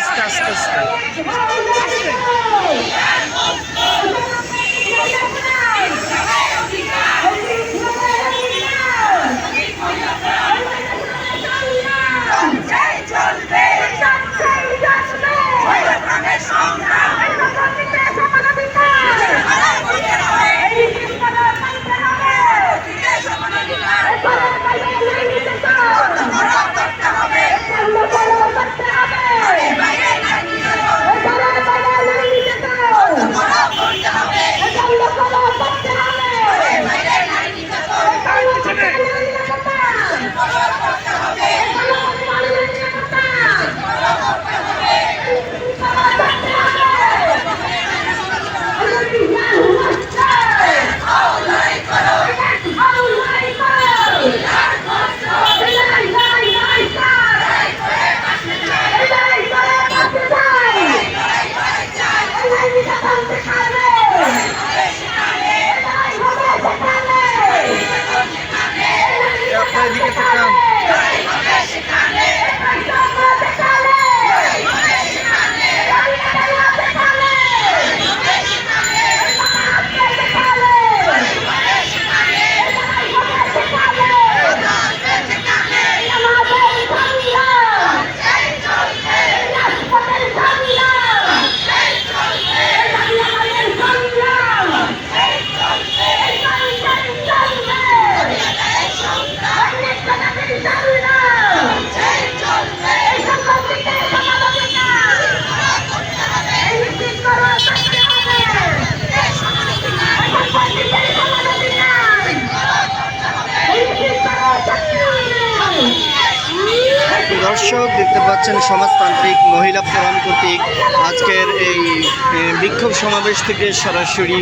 আস্তে আস্তে আস্তে দর্শক দেখতে পাচ্ছেন সমাজতান্ত্রিক মহিলা ফোরাম কর্তৃক আজকের এই বিক্ষোভ সমাবেশ থেকে সরাসরি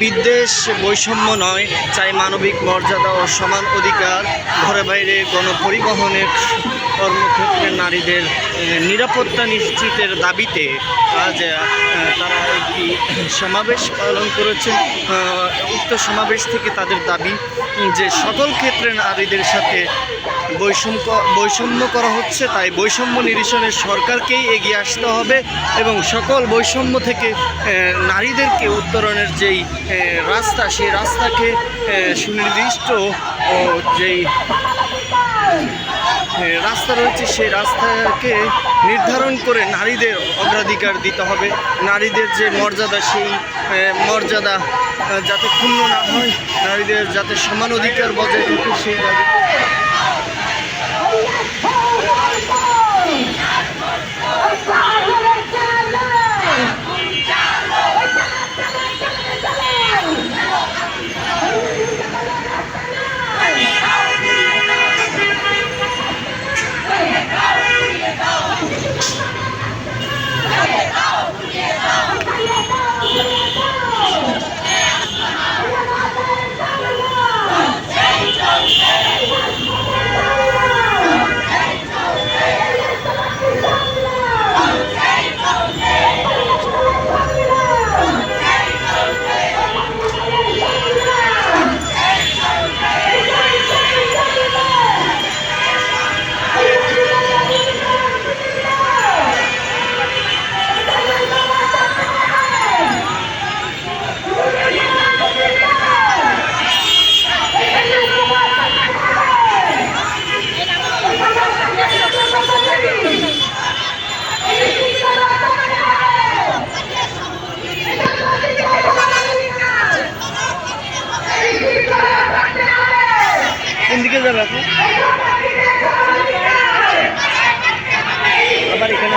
বিদ্বেষ বৈষম্য নয়, চাই মানবিক মর্যাদা ও সমান অধিকার। ঘরে বাইরে গণপরিবহনের কর্মক্ষেত্রে নারীদের নিরাপত্তা নিশ্চিতের দাবিতে আজ তারা একটি সমাবেশ পালন করেছে। উক্ত সমাবেশ থেকে তাদের দাবি যে সকল ক্ষেত্রে নারীদের সাথে বৈষম্য বৈষম্য করা হচ্ছে, তাই বৈষম্য নিরসনে সরকারকেই এগিয়ে আসতে হবে এবং সকল বৈষম্য থেকে নারীদেরকে উত্তরণের যেই রাস্তা, সেই রাস্তাকে সুনির্দিষ্ট যেই রাস্তা রয়েছে, সেই রাস্তাকে নির্ধারণ করে নারীদের অগ্রাধিকার দিতে হবে। নারীদের যে মর্যাদা, সেই মর্যাদা যাতে ক্ষুণ্ণ না হয়, নারীদের যাতে সমান অধিকার বজায় থাকে, সেই আবার এখানে